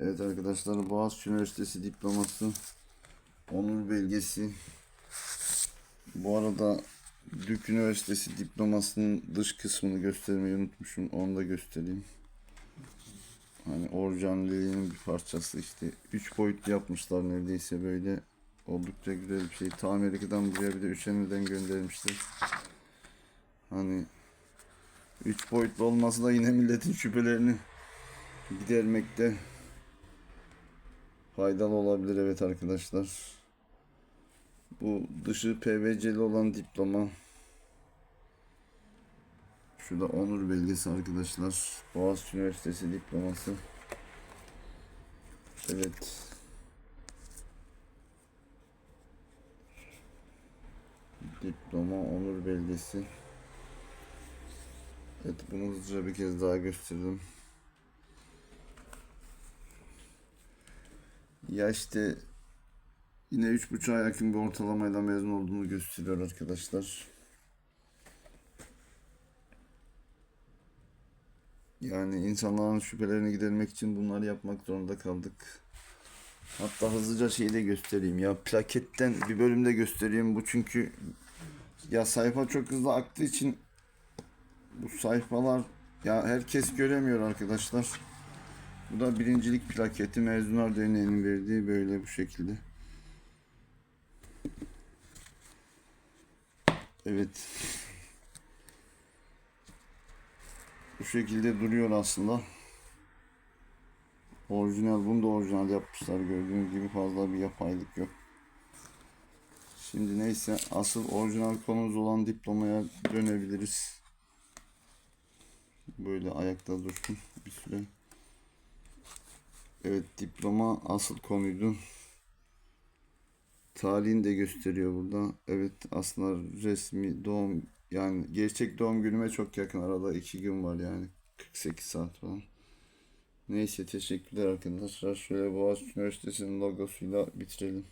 Evet arkadaşlar Boğaziçi Üniversitesi diploması onur belgesi. Bu arada Dük Üniversitesi diplomasının dış kısmını göstermeyi unutmuşum. Onu da göstereyim. Hani orijinalliğinin bir parçası işte. Üç boyutlu yapmışlar neredeyse böyle. Oldukça güzel bir şey. Ta Amerika'dan buraya bir de üşenmeden göndermişler. Hani üç boyutlu olması da yine milletin şüphelerini gidermekte faydalı olabilir evet arkadaşlar. Bu dışı PVC'li olan diploma. Şu da onur belgesi arkadaşlar. Boğaziçi Üniversitesi diploması. Evet. Diploma, onur belgesi. Evet bunu hızlıca bir kez daha gösterdim. Ya işte yine üç buçuğa yakın bir ortalamayla mezun olduğunu gösteriyor arkadaşlar. Yani insanların şüphelerini gidermek için bunları yapmak zorunda kaldık. Hatta hızlıca şeyi de göstereyim ya plaketten bir bölümde göstereyim bu çünkü ya sayfa çok hızlı aktığı için bu sayfalar ya herkes göremiyor arkadaşlar. Bu da birincilik plaketi Mezunlar Derneği'nin verdiği böyle bu şekilde. Evet. Bu şekilde duruyor aslında. Orijinal bunu da orijinal yapmışlar gördüğünüz gibi fazla bir yapaylık yok. Şimdi neyse asıl orijinal konumuz olan diplomaya dönebiliriz. Böyle ayakta dursun bir süre. Evet diploma asıl konuydu. Tarihini de gösteriyor burada. Evet aslında resmi doğum yani gerçek doğum günüme çok yakın. Arada iki gün var yani. 48 saat falan. Neyse teşekkürler arkadaşlar. Şöyle Boğaziçi Üniversitesi'nin logosuyla bitirelim.